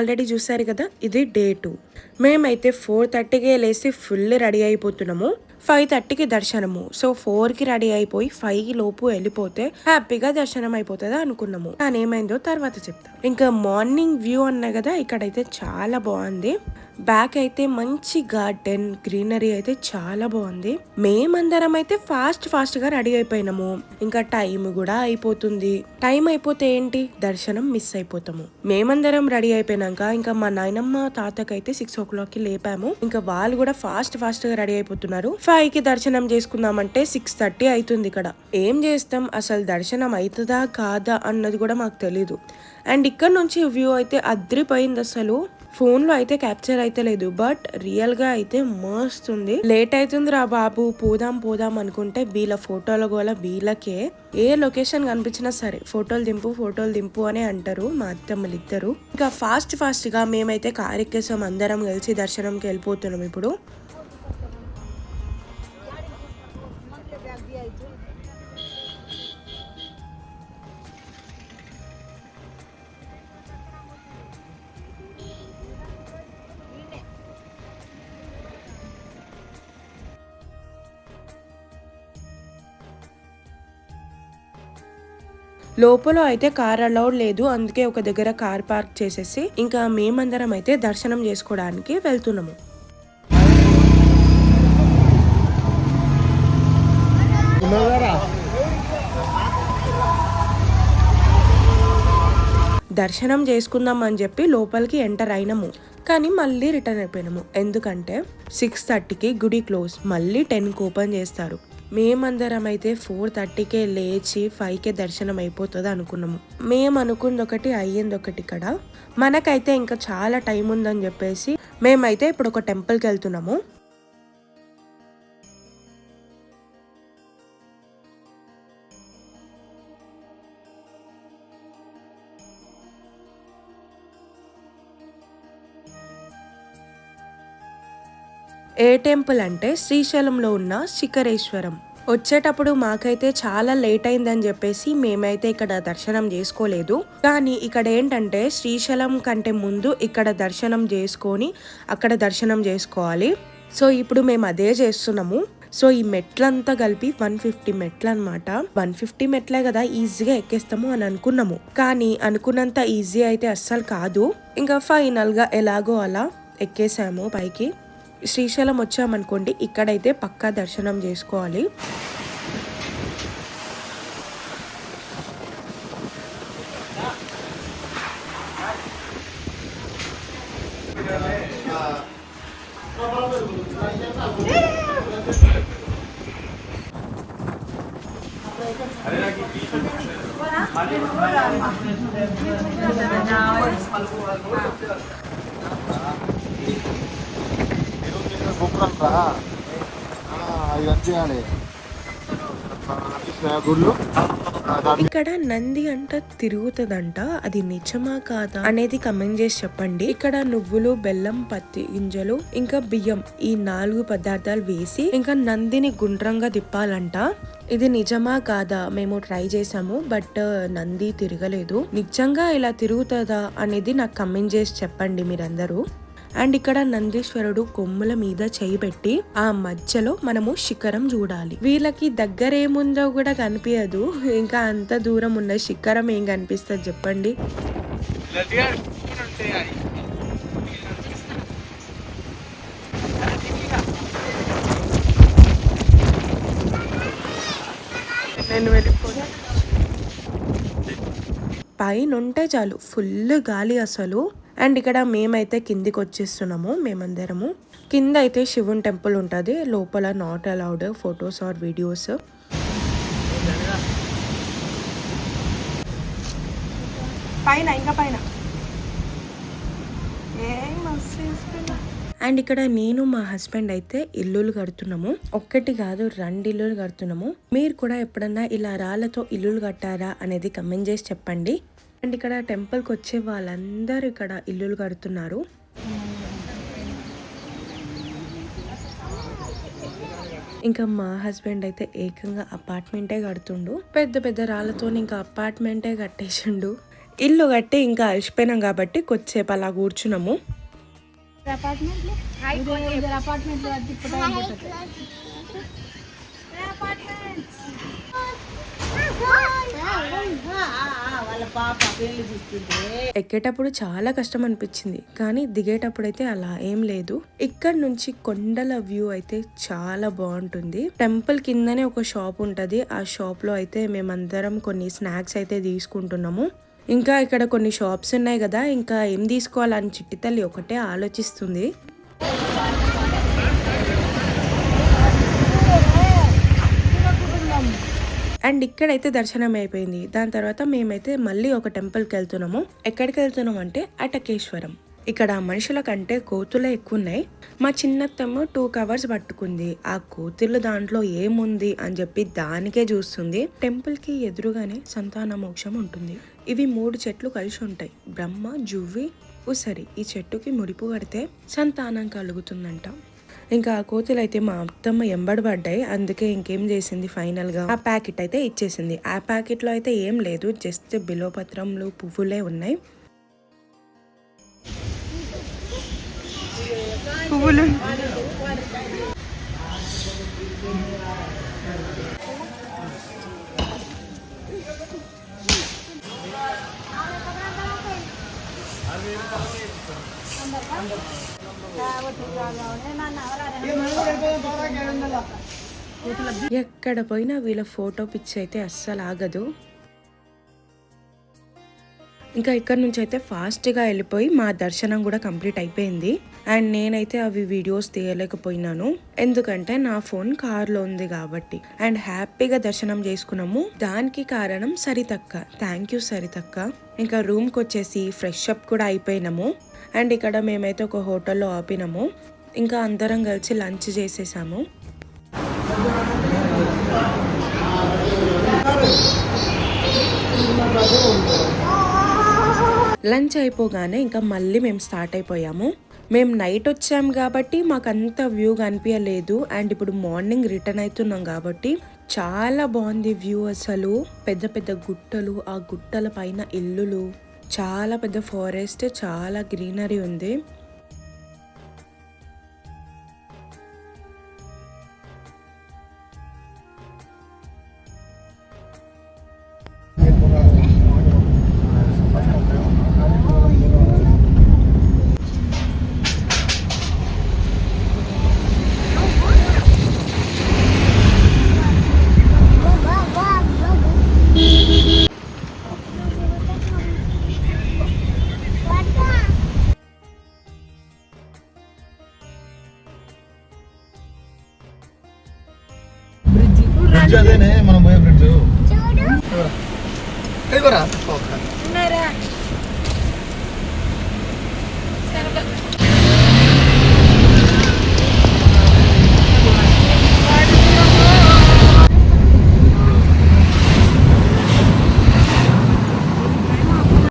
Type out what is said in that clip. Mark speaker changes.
Speaker 1: Already చూసారు కదా ఇది డే టూ. మేమైతే ఫోర్ థర్టీకే లేసి ఫుల్ రెడీ అయిపోతున్నాము. ఫైవ్ థర్టీకి దర్శనము. సో ఫోర్కి రెడీ అయిపోయి ఫైవ్ లోపు వెళ్ళిపోతే హ్యాపీగా దర్శనం అయిపోతుంది అనుకున్నాము. కానీ ఏమైందో తర్వాత చెప్తాం. ఇంకా మార్నింగ్ వ్యూ అన్నా కదా ఇక్కడైతే చాలా బాగుంది. బ్యాక్ అయితే మంచి గార్డెన్ గ్రీనరీ అయితే చాలా బాగుంది. మేమందరం అయితే ఫాస్ట్ ఫాస్ట్గా రెడీ అయిపోయినాము. ఇంకా టైం కూడా అయిపోతుంది. టైం అయిపోతే ఏంటి? దర్శనం మిస్ అయిపోతాము. మేమందరం రెడీ అయిపోయినాక ఇంకా మా నాయనమ్మ తాతకైతే సిక్స్ ఓ క్లాక్కి లేపాము. ఇంకా వాళ్ళు కూడా ఫాస్ట్ ఫాస్ట్గా రెడీ అయిపోతున్నారు. ఫైవ్కి దర్శనం చేసుకుందామంటే సిక్స్ థర్టీ అవుతుంది ఇక్కడ. ఏం చేస్తాం? అసలు దర్శనం అవుతుందా కాదా అన్నది కూడా మాకు తెలీదు. అండ్ ఇక్కడ నుంచి వ్యూ అయితే అద్రిపోయింది అసలు. ఫోన్లో అయితే క్యాప్చర్ అయితే లేదు బట్ రియల్గా అయితే మస్త్ ఉంది. లేట్ అవుతుంది రా బాబు పోదాం పోదాం అనుకుంటే వీళ్ళ ఫోటోల గోల వీళ్ళకే. ఏ లొకేషన్ కనిపించినా సరే ఫోటోలు దింపు ఫోటోలు దింపు అనే అంటారు మా అత్తమ్మలు ఇద్దరు. ఇంకా ఫాస్ట్ ఫాస్ట్గా మేమైతే కార్ అందరం కలిసి దర్శనంకి వెళ్ళిపోతున్నాం ఇప్పుడు. లోపల అయితే కార్ అలౌడ్ లేదు. అందుకే ఒక దగ్గర కార్ పార్క్ చేసేసి ఇంకా మేమందరం అయితే దర్శనం చేసుకోవడానికి వెళ్తున్నాము. దర్శనం చేసుకుందాం అని చెప్పి లోపలికి ఎంటర్ అయినాము. కానీ మళ్ళీ రిటర్న్ అయిపోయినాము. ఎందుకంటే సిక్స్ థర్టీకి గుడి క్లోజ్ మళ్ళీ టెన్కి ఓపెన్ చేస్తారు. మేమందరం అయితే ఫోర్ థర్టీకే లేచి ఫైవ్కే దర్శనం అయిపోతుంది అనుకున్నాము. మేము అనుకుంది ఒకటి అయ్యింది ఒకటి ఇక్కడ. మనకైతే ఇంకా చాలా టైం ఉందని చెప్పేసి మేమైతే ఇప్పుడు ఒక టెంపుల్కి వెళ్తున్నాము ఏ టెంపుల్ అంటే శ్రీశైలంలో ఉన్న శిఖరేశ్వరం. వచ్చేటప్పుడు మాకైతే చాలా లేట్ అయిందని చెప్పేసి మేమైతే ఇక్కడ దర్శనం చేసుకోలేదు. కానీ ఇక్కడ ఏంటంటే శ్రీశైలం కంటే ముందు ఇక్కడ దర్శనం చేసుకొని అక్కడ దర్శనం చేసుకోవాలి. సో ఇప్పుడు మేము అదే చేస్తున్నాము. సో ఈ మెట్లంతా కలిపి వన్ ఫిఫ్టీ మెట్లు అనమాట వన్ ఫిఫ్టీ మెట్లే కదా ఈజీగా ఎక్కేస్తాము అని అనుకున్నాము. కానీ అనుకున్నంత ఈజీ అయితే అస్సలు కాదు. ఇంకా ఫైనల్గా ఎలాగో అలా ఎక్కేసాము పైకి. శ్రీశైలం వచ్చామనుకోండి ఇక్కడైతే పక్కా దర్శనం చేసుకోవాలి.
Speaker 2: గోపురం చేయాలి గుళ్ళు.
Speaker 1: ఇక్కడ నంది అంట తిరుగుతుందంట. అది నిజమా కాదా అనేది కమెంట్ చేసి చెప్పండి. ఇక్కడ నువ్వులు బెల్లం పత్తి గింజలు ఇంకా బియ్యం ఈ నాలుగు పదార్థాలు వేసి ఇంకా నందిని గుండ్రంగా తిప్పాలంట. ఇది నిజమా కాదా మేము ట్రై చేసాము బట్ నంది తిరగలేదు. నిజంగా ఇలా తిరుగుతుందా అనేది నాకు కమెంట్ చేసి చెప్పండి మీరందరూ. అండ్ ఇక్కడ నందీశ్వరుడు కొమ్ముల మీద చేయి పెట్టి ఆ మధ్యలో మనము శిఖరం చూడాలి. వీళ్ళకి దగ్గర ఏముందో కూడా కనిపించదు ఇంకా అంత దూరం ఉన్న శిఖరం ఏం కనిపిస్తుంది చెప్పండి? నేను పైన ఉంటే చాలు ఫుల్ గాలి అసలు. అండ్ ఇక్కడ మేమైతే కిందికి వచ్చేస్తున్నాము మేమందరము. కింద అయితే శివుని టెంపుల్ ఉంటుంది. లోపల not allowed photos or videos
Speaker 3: పైన ఇంకా పైన.
Speaker 1: అండ్ ఇక్కడ నేను మా హస్బెండ్ అయితే ఇల్లులు కడుతున్నాము. ఒక్కటి కాదు రెండు ఇల్లులు కడుతున్నాము. మీరు కూడా ఎప్పుడన్నా ఇలా రాళ్ళతో ఇల్లులు కట్టారా అనేది కమెంట్ చేసి చెప్పండి. అండ్ ఇక్కడ టెంపుల్కి వచ్చే వాళ్ళందరూ ఇక్కడ ఇల్లులు కడుతున్నారు. ఇంకా మా హస్బెండ్ అయితే ఏకంగా అపార్ట్మెంటే కడుతుండు. పెద్ద పెద్ద రాళ్ళతో ఇంకా అపార్ట్మెంటే కట్టేసిండు. ఇల్లు కట్టి ఇంకా అలసిపోయినాం కాబట్టి కొద్దిసేపు అలా కూర్చున్నాము.
Speaker 3: అపార్ట్మెంట్
Speaker 1: ఎక్కేటప్పుడు చాలా కష్టం అనిపించింది కానీ దిగేటప్పుడు అయితే అలా ఏం లేదు. ఇక్కడ నుంచి కొండల వ్యూ అయితే చాలా బాగుంటుంది. టెంపుల్ కిందనే ఒక షాప్ ఉంటది. ఆ షాప్లో అయితే మేమందరం కొన్ని స్నాక్స్ అయితే తీసుకుంటున్నాము. ఇంకా ఇక్కడ కొన్ని షాప్స్ ఉన్నాయి కదా ఇంకా ఏం తీసుకోవాలని చిట్టి తల్లి ఒకటే ఆలోచిస్తుంది. అండ్ ఇక్కడైతే దర్శనం అయిపోయింది. దాని తర్వాత మేమైతే మళ్ళీ ఒక టెంపుల్కి వెళ్తున్నాము. ఎక్కడికి వెళ్తున్నాం అంటే అటకేశ్వరం. ఇక్కడ మనుషుల కంటే కోతులే ఎక్కువ ఉన్నాయి మా చిన్నత్తమ్మ టూ కవర్స్ పట్టుకుంది. ఆ కోతులు దాంట్లో ఏముంది అని చెప్పి దానికే చూస్తుంది. టెంపుల్కి ఎదురుగానే సంతాన మోక్షం ఉంటుంది. ఇవి మూడు చెట్లు కలిసి ఉంటాయి. బ్రహ్మ జువ్వి ఉసరి. ఈ చెట్టుకి ముడిపు కడితే సంతానం కలుగుతుందంట. ఇంకా ఆ కోతులు అయితే మా అత్తమ్మ ఎంబడబడ్డాయి అందుకే ఇంకేం చేసింది ఫైనల్గా? ఆ ప్యాకెట్ అయితే ఇచ్చేసింది. ఆ ప్యాకెట్లో అయితే ఏం లేదు. జస్ట్ బిలోపత్రంలు పువ్వులే ఉన్నాయి. పువ్వులు. ఎక్కడ పోయినా వీళ్ళ ఫోటో పిచ్ అయితే అస్సలు ఆగదు. ఇంకా ఇక్కడ నుంచి అయితే ఫాస్ట్గా వెళ్ళిపోయి మా దర్శనం కూడా కంప్లీట్ అయిపోయింది. అండ్ నేనైతే అవి వీడియోస్ తీయలేకపోయినాను. ఎందుకంటే నా ఫోన్ కార్లో ఉంది కాబట్టి. అండ్ హ్యాపీగా దర్శనం చేసుకున్నాము. దానికి కారణం సరితక్క. Thank you సరితక్క. ఇంకా రూమ్కి వచ్చేసి ఫ్రెష్ అప్ కూడా అయిపోయినాము. అండ్ ఇక్కడ మేమైతే ఒక హోటల్లో ఆపినాము. ఇంకా అందరం కలిసి లంచ్ చేసేసాము. లంచ్ అయిపోగానే ఇంకా మళ్ళీ మేము స్టార్ట్ అయిపోయాము. మేము నైట్ వచ్చాం కాబట్టి మాకు అంత వ్యూ కనిపించలేదు అండ్ ఇప్పుడు మార్నింగ్ రిటర్న్ అవుతున్నాం కాబట్టి చాలా బాగుంది వ్యూ అసలు. పెద్ద పెద్ద గుట్టలు ఆ గుట్టల పైన ఇల్లులు. చాలా పెద్ద ఫారెస్ట్ చాలా గ్రీనరీ ఉంది.
Speaker 2: foca. Naraki.
Speaker 3: Espero que